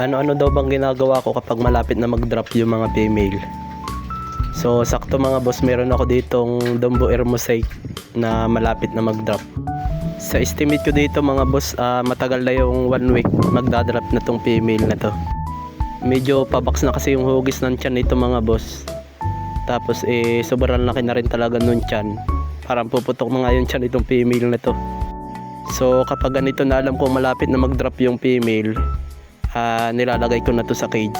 ano-ano daw bang ginagawa ko kapag malapit na mag-drop yung mga female. So, sakto mga boss, meron ako ditong Dumbo Air na malapit na mag-drop. Sa estimate ko dito mga boss, ah, matagal na yung one week magdadrop na tong female na to. Medyo pabaks na kasi yung hugis ng tiyan nito mga boss. Tapos eh, sobrang laki na rin talaga nun tiyan. Parang puputok na yung tiyan itong female na to. So kapag ganito na alam ko malapit na mag-drop yung female, ah, nilalagay ko na to sa cage.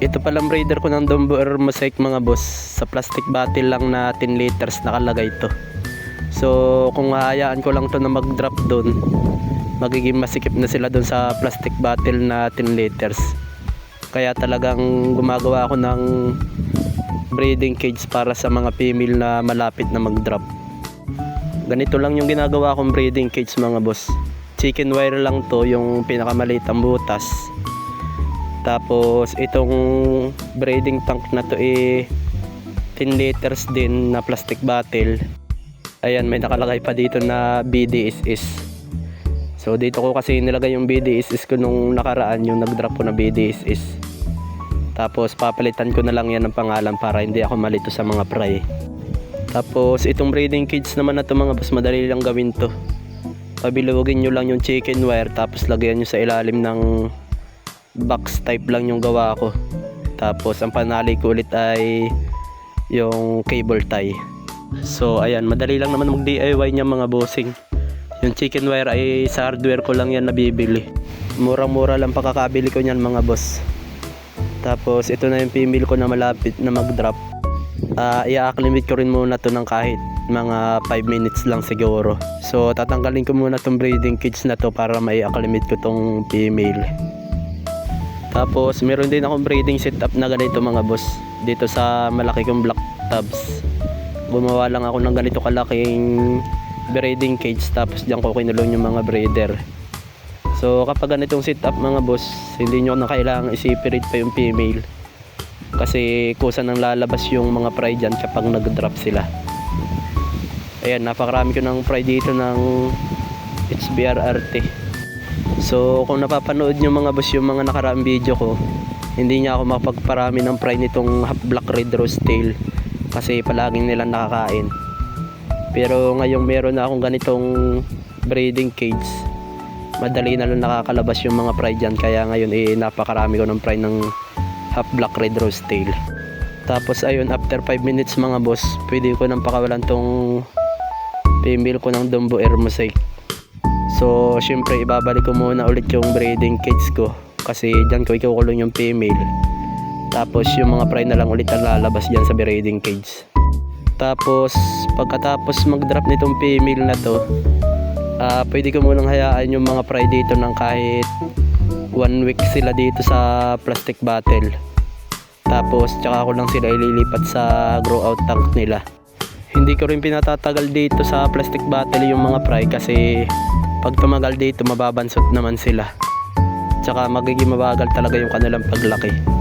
Ito palang breeder ko ng Dumbo Air Mosaic mga boss. Sa plastic bottle lang na 10 liters nakalagay to. So kung hahayaan ko lang to na mag-drop doon, magiging masikip na sila doon sa plastic bottle na 10 liters. Kaya talagang gumagawa ako ng breeding cage para sa mga female na malapit na mag-drop. Ganito lang yung ginagawa kong breeding cage mga boss. Chicken wire lang to, yung pinakamaliit ang butas. Tapos itong breeding tank na to eh 10 liters din na plastic bottle. Ayan, may nakalagay pa dito na BDSS. So dito ko kasi nilagay yung BDSS ko nung nakaraan yung nag-drop ko na BDSS. Tapos papalitan ko na lang yan ng pangalan para hindi ako malito sa mga fry. Tapos itong breeding cage naman na to mga boss, madali lang gawin to. Pabilugin nyo lang yung chicken wire tapos lagyan nyo sa ilalim ng box type lang yung gawa ko. Tapos ang panali ko ulit ay yung cable tie. So ayan, madali lang naman mag DIY niya mga bossing. Yung chicken wire ay sa hardware ko lang yan nabibili. Murang-mura lang pakakabili ko niyan mga boss. Tapos ito na yung female ko na malapit na mag-drop. Ah, i-acclimate ko rin muna to ng kahit mga 5 minutes lang siguro. So tatanggalin ko muna tong breeding cage na to para may acclimate ko tong female. Tapos meron din akong breeding setup na ganito mga boss dito sa malaki kong black tubs. Gumawa lang ako ng ganito kalaking breeding cage tapos diyan ko kinulong yung mga breeder. So kapag ganitong setup mga boss, hindi nyo na kailangang i-separate pa yung female. Kasi kusa nang lalabas yung mga fry dyan kapag nag-drop sila. Ayan, napakarami ko ng fry dito ng HBR RT. So kung napapanood nyo mga boss yung mga nakaraang video ko, hindi niya ako mapagparami ng fry nitong half black red rose tail kasi palaging nilang nakakain. Pero ngayong meron na akong ganitong breeding cage, madali na lang nakakalabas yung mga fry dyan kaya ngayon eh napakarami ko ng fry ng half black red rose tail tapos ayun after 5 minutes mga boss pwede ko nang pakawalan tong female ko ng Dumbo Air Mosaic so syempre ibabalik ko muna ulit yung breeding cage ko. Kasi dyan ko ikukulong yung female. Tapos yung mga fry na lang ulit ang lalabas dyan sa breeding cage tapos pagkatapos mag drop nitong female na to ah pwede ko munang hayaan yung mga fry dito ng kahit one week sila dito sa plastic bottle. Tapos tsaka ko lang sila ililipat sa grow out tank nila hindi ko rin pinatatagal dito sa plastic bottle yung mga fry kasi pag tumagal dito mababansot naman sila. Tsaka magiging mabagal talaga yung kanilang paglaki